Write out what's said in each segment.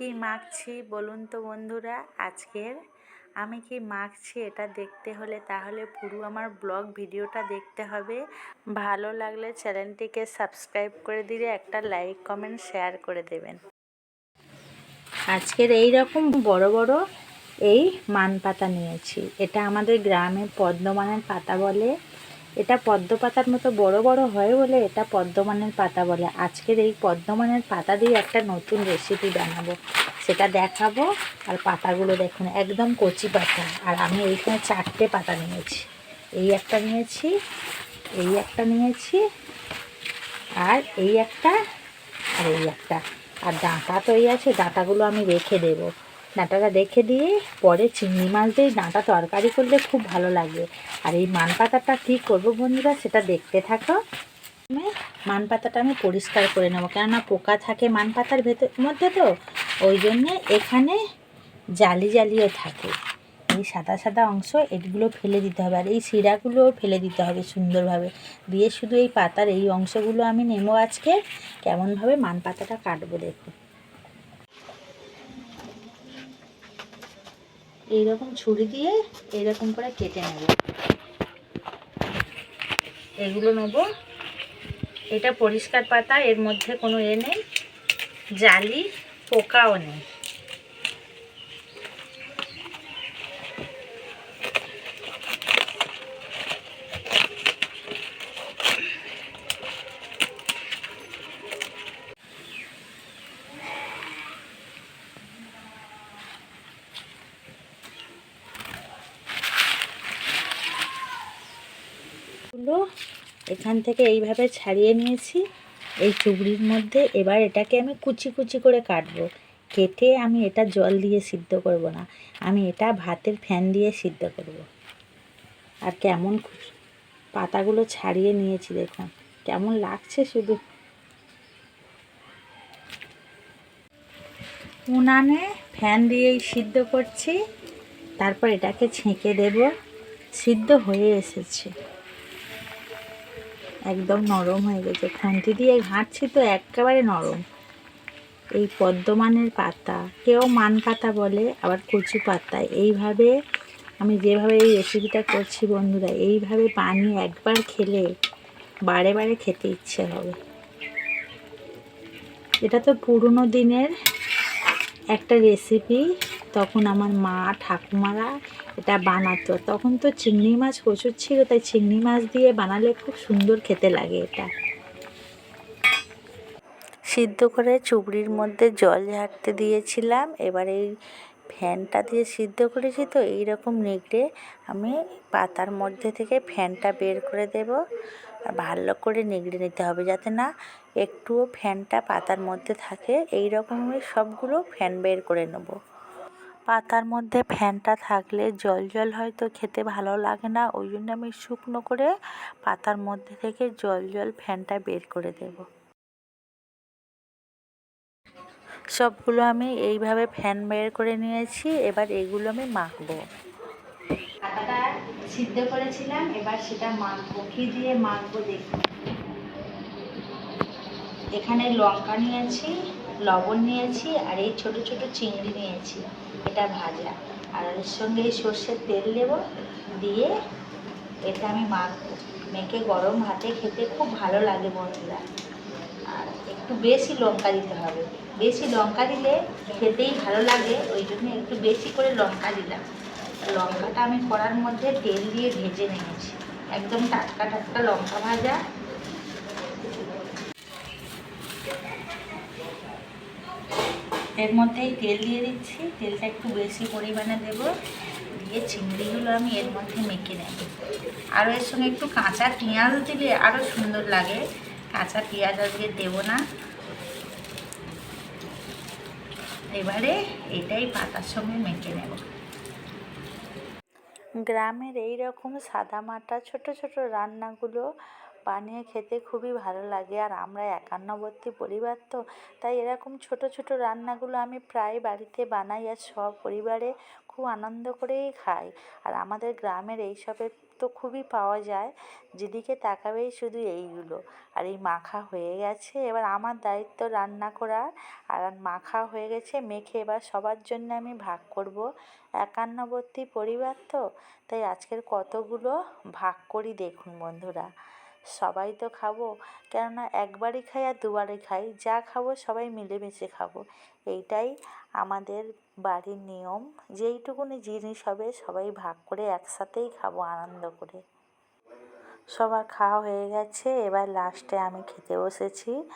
কি মাখছি বলুন তো বন্ধুরা আজকের। আমি কি মাখছি এটা দেখতে হলে তাহলে পুরো আমার ব্লগ ভিডিওটা দেখতে হবে। ভালো লাগলে চ্যানেলটিকে সাবস্ক্রাইব করে দিলে একটা লাইক, কমেন্ট, শেয়ার করে দেবেন। আজকের এই রকম বড় বড় এই মান পাতা নিয়েছি। এটা আমাদের গ্রামে পদ্মমানের পাতা বলে। এটা পদ্ম পাতার মতো বড় বড় হয় বলে এটা পদ্মমানের পাতা বলে। আজকের এই পদ্মমানের পাতা দিয়ে একটা নতুন রেসিপি বানাবো। সেটা দেখাবো আর পাতাগুলো দেখুন, একদম কচি পাতা। আর আমি এইখানে চারটে পাতা নিয়েছি। এই একটা নিয়েছি, এই একটা নিয়েছি, আর এই একটা, আর এই একটা। আর ডাঁটা তো এই আছে, ডাঁটাগুলো আমি রেখে দেবো। ডাঁটাটা রেখে দিয়ে পরে চিংড়ি মাছ দিয়ে ডাঁটা তরকারি করলে খুব ভালো লাগে। আর এই মান পাতাটা কী করব বন্ধুরা সেটা দেখতে থাকো। মান পাতাটা আমি পরিষ্কার করে নেব, কেননা পোকা থাকে মান পাতার ভেতর, মধ্যে তো। ওই জন্যে এখানে জালি জালিও থাকে। এই সাদা সাদা অংশ এগুলো ফেলে দিতে হবে, আর এই শিরাগুলোও ফেলে দিতে হবে সুন্দরভাবে। দিয়ে শুধু এই পাতার এই অংশগুলো আমি নেব আজকে। কেমনভাবে মান পাতাটা কাটবো দেখো। এইরকম ছুরি দিয়ে এইরকম করে কেটে নেব। এগুলো নেব। এটা পরিষ্কার পাতা, এর মধ্যে কোনো এ নেই, জালি, পোকাও নেই। গুলো এখান থেকে এইভাবে ছাড়িয়ে নিয়েছি। এই চুবড়ির মধ্যে এবার এটাকে আমি কুচি কুচি করে কাটবো। কেটে আমি এটা জল দিয়ে সিদ্ধ করব না। আমি এটা ভাতের ফ্যান দিয়ে সিদ্ধ করব। আর কেমন পাতাগুলো ছাড়িয়ে নিয়েছি দেখুন। কেমন লাগছে শুধু। উনানে ফ্যান দিয়েই সিদ্ধ করছি। তারপর এটাকে ছেঁকে দেব। সিদ্ধ হয়ে এসেছে। একদম নরম হয়ে গেছে। খুন্তি দিয়ে ঘাঁটছি তো একেবারে নরম। এই পদ্মমানের পাতা, কেউ মান পাতা বলে, আবার কচু পাতা। এইভাবে আমি যেভাবে এই রেসিপিটা করছি বন্ধুরা, এইভাবে বানিয়ে একবার খেলে বারে বারে খেতে ইচ্ছে হবে। এটা তো পুরনো দিনের একটা রেসিপি তখন আমার মা ঠাকুমারা এটা বানাতো। তখন তো চিংড়ি মাছ প্রচুর ছিল, তাই চিংড়ি মাছ দিয়ে বানালে খুব সুন্দর খেতে লাগে এটা। সিদ্ধ করে চুবড়ির মধ্যে জল ঝাড়তে দিয়েছিলাম। এবার এই ফ্যানটা দিয়ে সিদ্ধ করেছি তো এই রকম আমি পাতার মধ্যে থেকে ফ্যানটা বের করে দেব। আর ভালো করে নেগড়ে নিতে হবে যাতে না একটুও ফ্যানটা পাতার মধ্যে থাকে। এই রকমই সবগুলো ফ্যান বের করে নেব। পাতার মধ্যে ফ্যানটা থাকলে জল জল হয়তো খেতে ভালো লাগে না। ওই জন্য আমি শুকনো করে পাতার মধ্যে থেকে জল জল ফ্যানটা বের করে দেব। সবগুলো আমি এইভাবে ফ্যান বের করে নিয়েছি। এবার এগুলো আমি মাখবো। সিদ্ধ করেছিলাম, এবার সেটা মাখবো। কি দিয়ে মাখবো দেখুন। এখানে লঙ্কা নিয়েছি লবণ নিয়েছি আর এই ছোট ছোট চিংড়ি নিয়েছি। এটা ভাজা। আর এর সঙ্গে এই সর্ষের তেল দেবো। দিয়ে এটা আমি মাখবো। মেখে গরম ভাতে খেতে খুব ভালো লাগে বন্ধুরা। আর একটু বেশি লঙ্কা দিতে হবে। বেশি লঙ্কা দিলে খেতেই ভালো লাগে। ওই জন্য একটু বেশি করে লঙ্কা দিলাম। লঙ্কাটা আমি কড়ার মধ্যে তেল দিয়ে ভেজে নিয়েছি। একদম টাটকা টাটকা লঙ্কা ভাজা। এর মধ্যেই তেল দিয়ে দিচ্ছি। তেলটা একটু বেশি পরিমাণে দেব। দিয়ে চিংড়িগুলো আমি এর মধ্যে মেখে নেব। আরও এর সঙ্গে একটু কাঁচা পেঁয়াজ দিলে আরও সুন্দর লাগে। কাঁচা পেঁয়াজ আজকে দেব না। এবারে এটাই পাতার সঙ্গে মেখে নেব। গ্রামের এই রকম সাদামাটা, ছোটো ছোটো রান্নাগুলো বানিয়ে খেতে খুবই ভালো লাগে। আর আমরা একান্নবর্তী পরিবার তো, তাই এরকম ছোটো ছোটো রান্নাগুলো আমি প্রায় বাড়িতে বানাই আর সব পরিবারে খুব আনন্দ করেই খাই। আর আমাদের গ্রামের এইসবের তো খুবই পাওয়া যায়। যেদিকে তাকাবেই শুধু এইগুলো। আর এই মাখা হয়ে গেছে, এবার আমার দায়িত্ব রান্না করার। আর মাখা হয়ে গেছে, মেখে এবার সবার জন্য আমি ভাগ করব। একান্নবর্তী পরিবার তো, তাই আজকের কতগুলো ভাগ করি দেখুন বন্ধুরা। সবাই তো খাব। কেননা একবারই খাই আর দুবারই খাই, যা খাব সবাই মিলেমিশে খাব। এইটাই আমাদের বাড়ির নিয়ম। যেইটুকুনি জিনিস হবে সবাই ভাগ করে একসাথেই খাব আনন্দ করে। সবার খাওয়া হয়ে গেছে, এবার লাস্টে আমি খেতে বসেছি।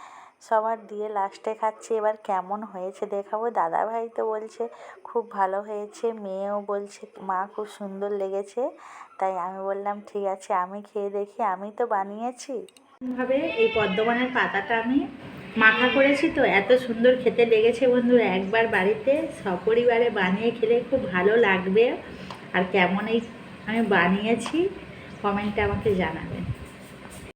সবার দিয়ে লাস্টে খাচ্ছি, এবার কেমন হয়েছে দেখাবো? দাদাভাই তো বলছে, খুব ভালো হয়েছে। মেয়েও বলছে, মা, খুব সুন্দর লেগেছে। তাই আমি বললাম, ঠিক আছে, আমি খেয়ে দেখি, আমি তো বানিয়েছি। ভাবে এই পদ্মবনের পাতাটা আমি মাখা করেছি তো, এত সুন্দর খেতে লেগেছে বন্ধুরা, একবার বাড়িতে সপরিবারে বানিয়ে খেলে খুব ভালো লাগবে। আর কেমন এই আমি বানিয়েছি, কমেন্টে আমাকে জানাবেন।